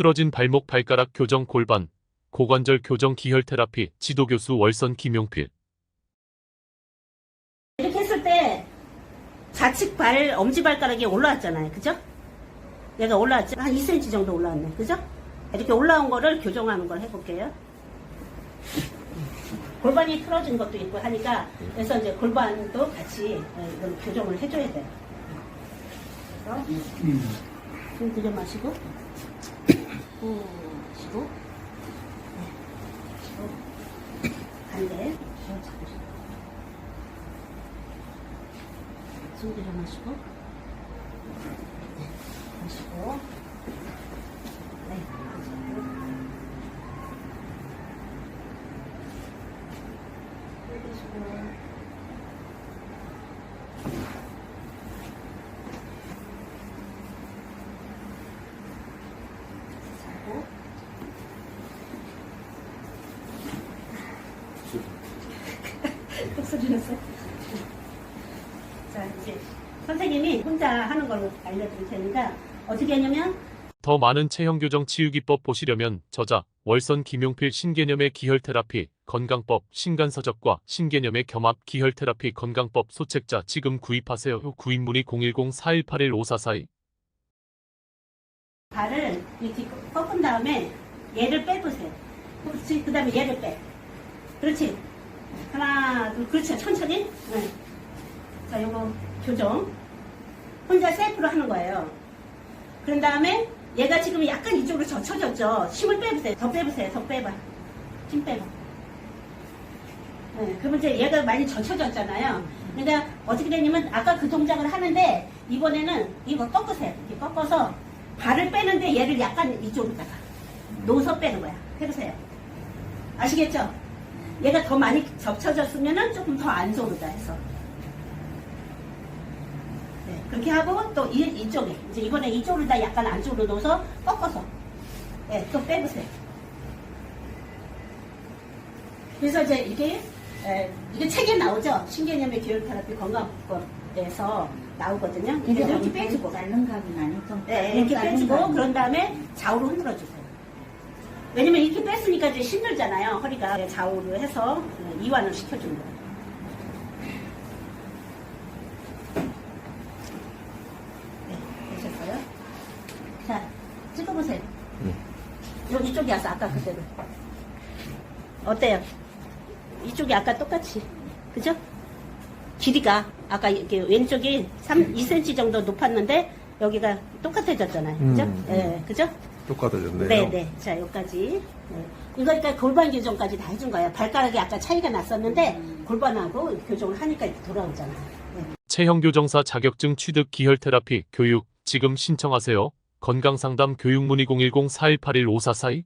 틀어진 발목 발가락 교정 골반, 고관절 교정 기혈 테라피 지도교수 월선 김용필. 이렇게 했을 때 좌측 발 엄지발가락이 올라왔잖아요. 그죠? 얘가 올라왔죠? 한 2cm 정도 올라왔네. 그죠? 이렇게 올라온 거를 교정하는 걸 해볼게요. 골반이 틀어진 것도 있고 하니까 그래서 이제 골반도 같이 어, 이걸 교정을 해줘야 돼요. 그래서 숨 들여 마시고 후 마시고 네. 마시고 반대 숨 들여 마시고 네, 마시고 네, 마시고 소리 났어 자 이제 선생님이 혼자 하는 걸로 알려드릴 테니까 어떻게 하냐면 더 많은 체형 교정 치유기법 보시려면 저자 월선 김용필 신개념의 기혈 테라피 건강법 신간서적과 신개념의 겸합 기혈 테라피 건강법 소책자 지금 구입하세요. 구입 문의 010-4181-5442 발을 이렇게 꺾은 다음에 얘를 빼보세요. 그렇지. 그 다음에 얘를 빼. 그렇지. 하나, 둘, 그렇죠. 천천히. 네. 자, 요거 교정. 혼자 셀프로 하는 거예요. 그런 다음에 얘가 지금 약간 이쪽으로 젖혀졌죠. 힘을 빼보세요. 더 빼보세요. 더 빼봐. 힘 빼봐. 네, 그러면 이제 얘가 많이 젖혀졌잖아요. 그러니까 어떻게 되냐면 아까 그 동작을 하는데 이번에는 이거 꺾으세요. 이렇게 꺾어서 발을 빼는데 얘를 약간 이쪽으로다가 놓아서 빼는 거야. 해보세요. 아시겠죠? 얘가 더 많이 겹쳐졌으면은 조금 더 안쪽으로다 해서. 네, 그렇게 하고 또 이, 이쪽에 이제 이번에 이쪽으로 다 약간 안쪽으로 놓아서 꺾어서 네, 또 빼보세요. 그래서 이제 이게 에, 이게 책에 나오죠. 신개념의 교육 테라피 건강법에서 나오거든요. 이렇게, 빼주고 자른 각은 아니고 네, 이렇게 빼주고 그런 다음에 좌우로 흔들어 주세요. 왜냐면 이렇게 뺐으니까 이제 힘들잖아요. 허리가 네, 좌우로 해서 이완을 시켜주는 거예요. 네, 되셨어요? 자, 찍어보세요. 여기 이쪽이 와서 아까 그대로. 어때요? 이쪽이 아까 똑같이. 그죠? 길이가 아까 이렇게 왼쪽이 3, 2cm 정도 높았는데 여기가 똑같아졌잖아요. 그죠? 음. 예, 그죠? 똑같아졌네요. 네, 네. 자, 여기까지. 네. 이거니까 골반 교정까지 다 해준 거예요. 발가락이 아까 차이가 났었는데 골반하고 교정을 하니까 이렇게 돌아오잖아요. 네. 체형 교정사 자격증 취득 기혈 테라피 교육 지금 신청하세요. 건강상담 교육 문의 010-4181-5442